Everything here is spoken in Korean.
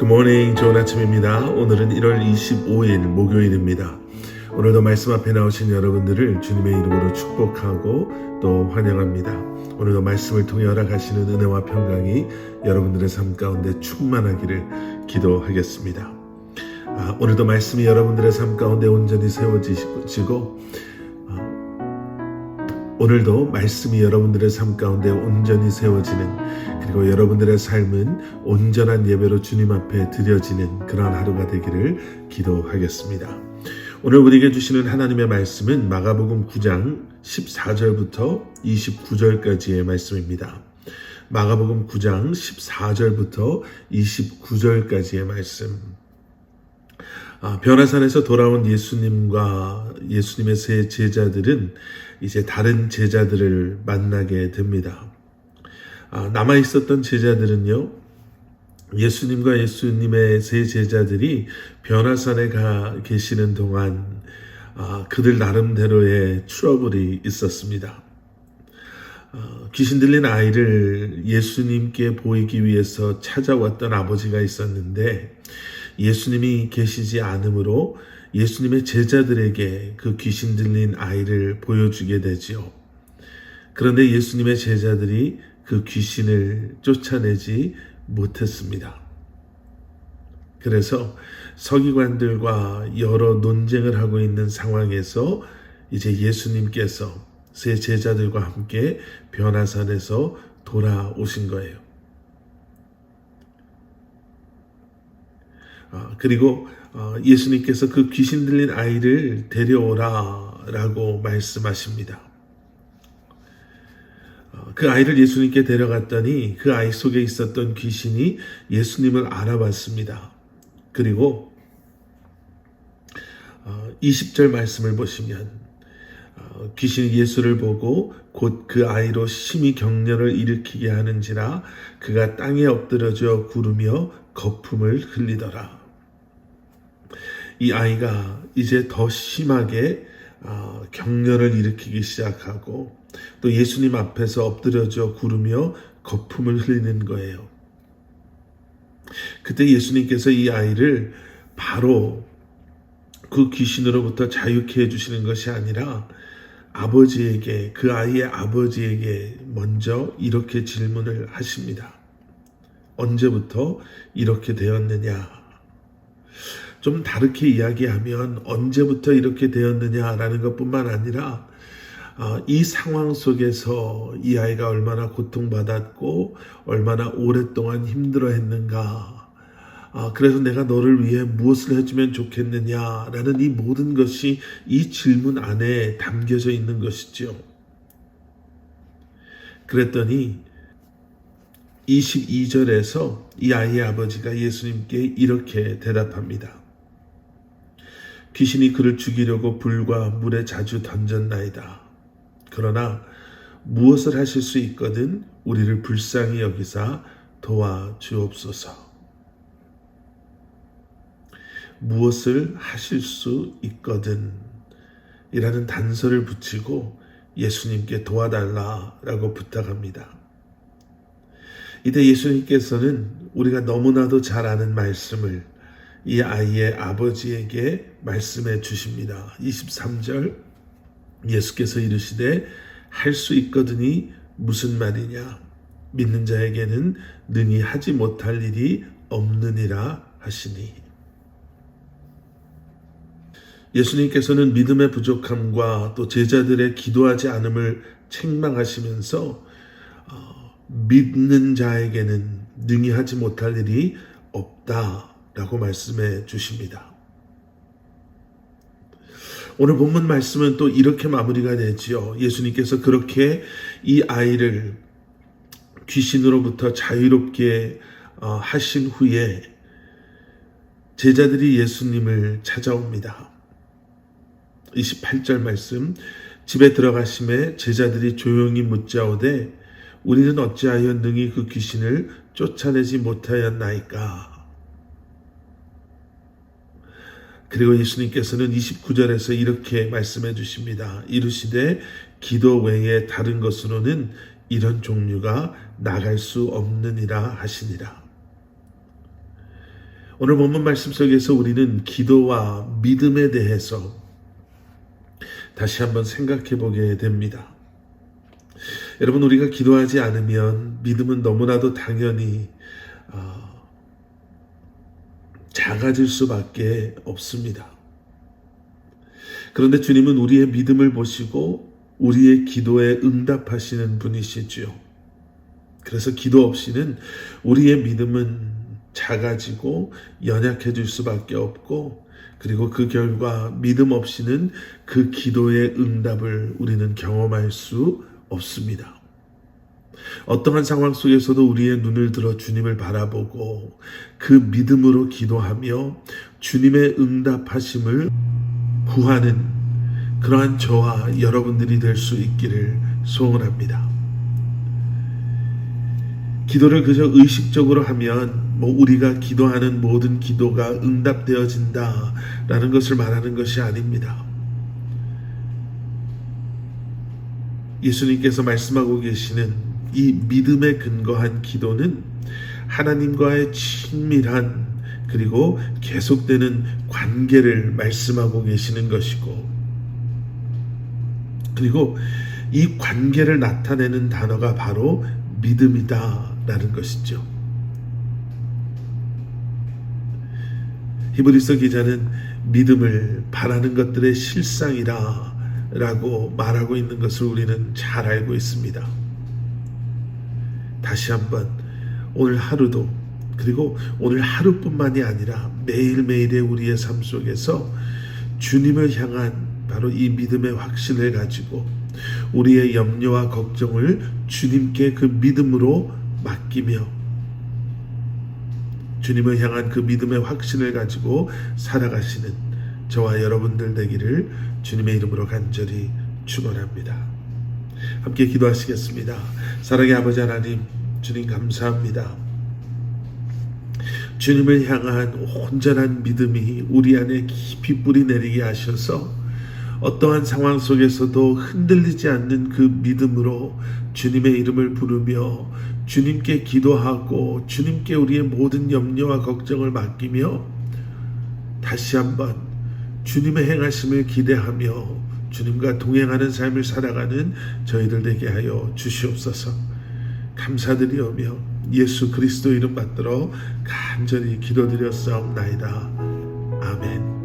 굿모닝 좋은 아침입니다. 오늘은 1월 25일 목요일입니다. 오늘도 말씀 앞에 나오신 여러분들을 주님의 이름으로 축복하고 또 환영합니다. 오늘도 말씀을 통해 허락하시는 은혜와 평강이 여러분들의 삶 가운데 충만하기를 기도하겠습니다. 아, 오늘도 말씀이 여러분들의 삶 가운데 온전히 세워지시고 아, 오늘도 말씀이 여러분들의 삶 가운데 온전히 세워지는 그리고 여러분들의 삶은 온전한 예배로 주님 앞에 드려지는 그러한 하루가 되기를 기도하겠습니다. 오늘 우리에게 주시는 하나님의 말씀은 마가복음 9장 14절부터 29절까지의 말씀입니다. 마가복음 9장 14절부터 29절까지의 말씀. 아, 변화산에서 돌아온 예수님과 예수님의 세 제자들은 이제 다른 제자들을 만나게 됩니다. 아, 남아 있었던 제자들은요, 예수님과 예수님의 세 제자들이 변화산에 가 계시는 동안 아, 그들 나름대로의 트러블이 있었습니다. 어, 귀신 들린 아이를 예수님께 보이기 위해서 찾아왔던 아버지가 있었는데 예수님이 계시지 않으므로 예수님의 제자들에게 그 귀신 들린 아이를 보여주게 되지요. 그런데 예수님의 제자들이 그 귀신을 쫓아내지 못했습니다. 그래서 서기관들과 여러 논쟁을 하고 있는 상황에서 이제 예수님께서 세 제자들과 함께 변화산에서 돌아오신 거예요. 그리고 어, 예수님께서 그 귀신 들린 아이를 데려오라 라고 말씀하십니다. 어, 그 아이를 예수님께 데려갔더니 그 아이 속에 있었던 귀신이 예수님을 알아봤습니다. 그리고 20절 어, 말씀을 보시면 귀신이 예수를 보고 곧 그 아이로 심히 격려를 일으키게 하는지라 그가 땅에 엎드려져 구르며 거품을 흘리더라. 이 아이가 이제 더 심하게 어, 격려를 일으키기 시작하고 또 예수님 앞에서 엎드려져 구르며 거품을 흘리는 거예요. 그때 예수님께서 이 아이를 바로 그 귀신으로부터 자유케 해주시는 것이 아니라 아버지에게, 그 아이의 아버지에게 먼저 이렇게 질문을 하십니다. 언제부터 이렇게 되었느냐? 좀 다르게 이야기하면 언제부터 이렇게 되었느냐라는 것뿐만 아니라 어, 이 상황 속에서 이 아이가 얼마나 고통받았고 얼마나 오랫동안 힘들어 했는가. 어, 그래서 내가 너를 위해 무엇을 해주면 좋겠느냐라는 이 모든 것이 이 질문 안에 담겨져 있는 것이죠. 그랬더니 22절에서 이 아이의 아버지가 예수님께 이렇게 대답합니다. 귀신이 그를 죽이려고 불과 물에 자주 던졌나이다. 그러나 무엇을 하실 수 있거든 우리를 불쌍히 여기사 도와주옵소서. 무엇을 하실 수 있거든 이라는 단서를 붙이고 예수님께 도와달라라고 부탁합니다. 이때 예수님께서는 우리가 너무나도 잘 아는 말씀을 이 아이의 아버지에게 말씀해 주십니다. 23절 예수께서 이르시되 할 수 있거든이 무슨 말이냐? 믿는 자에게는 능히 하지 못할 일이 없느니라 하시니. 예수님께서는 믿음의 부족함과 또 제자들의 기도하지 않음을 책망하시면서 어, 믿는 자에게는 능히 하지 못할 일이 없다 라고 말씀해 주십니다. 오늘 본문 말씀은 또 이렇게 마무리가 되지요. 예수님께서 그렇게 이 아이를 귀신으로부터 자유롭게 어, 하신 후에 제자들이 예수님을 찾아옵니다. 28절 말씀 집에 들어가심에 제자들이 조용히 묻자오되 우리는 어찌하여 능히 그 귀신을 쫓아내지 못하였나이까 그리고 예수님께서는 29절에서 이렇게 말씀해 주십니다. 이르시되 기도 외에 다른 것으로는 이런 종류가 나갈 수 없느니라 하시니라. 오늘 본문 말씀 속에서 우리는 기도와 믿음에 대해서 다시 한번 생각해 보게 됩니다. 여러분 우리가 기도하지 않으면 믿음은 너무나도 당연히 어, 작아질 수밖에 없습니다. 그런데 주님은 우리의 믿음을 보시고 우리의 기도에 응답하시는 분이시지요. 그래서 기도 없이는 우리의 믿음은 작아지고 연약해질 수밖에 없고 그리고 그 결과 믿음 없이는 그 기도의 응답을 우리는 경험할 수 없습니다. 어떠한 상황 속에서도 우리의 눈을 들어 주님을 바라보고 그 믿음으로 기도하며 주님의 응답하심을 구하는 그러한 저와 여러분들이 될 수 있기를 소원합니다. 기도를 그저 의식적으로 하면 뭐 우리가 기도하는 모든 기도가 응답되어진다라는 것을 말하는 것이 아닙니다. 예수님께서 말씀하고 계시는 이 믿음에 근거한 기도는 하나님과의 친밀한 그리고 계속되는 관계를 말씀하고 계시는 것이고 그리고 이 관계를 나타내는 단어가 바로 믿음이다라는 것이죠. 히브리서 기자는 믿음을 바라는 것들의 실상이라라고 말하고 있는 것을 우리는 잘 알고 있습니다. 다시 한번 오늘 하루도 그리고 오늘 하루뿐만이 아니라 매일매일의 우리의 삶 속에서 주님을 향한 바로 이 믿음의 확신을 가지고 우리의 염려와 걱정을 주님께 그 믿음으로 맡기며 주님을 향한 그 믿음의 확신을 가지고 살아가시는 저와 여러분들 되기를 주님의 이름으로 간절히 축원합니다. 함께 기도하시겠습니다. 사랑의 아버지 하나님, 주님 감사합니다. 주님을 향한 온전한 믿음이 우리 안에 깊이 뿌리 내리게 하셔서 어떠한 상황 속에서도 흔들리지 않는 그 믿음으로 주님의 이름을 부르며 주님께 기도하고 주님께 우리의 모든 염려와 걱정을 맡기며 다시 한번 주님의 행하심을 기대하며 주님과 동행하는 삶을 살아가는 저희들 되게 하여 주시옵소서 감사드리오며 예수 그리스도 이름 받들어 간절히 기도드렸사옵나이다. 아멘.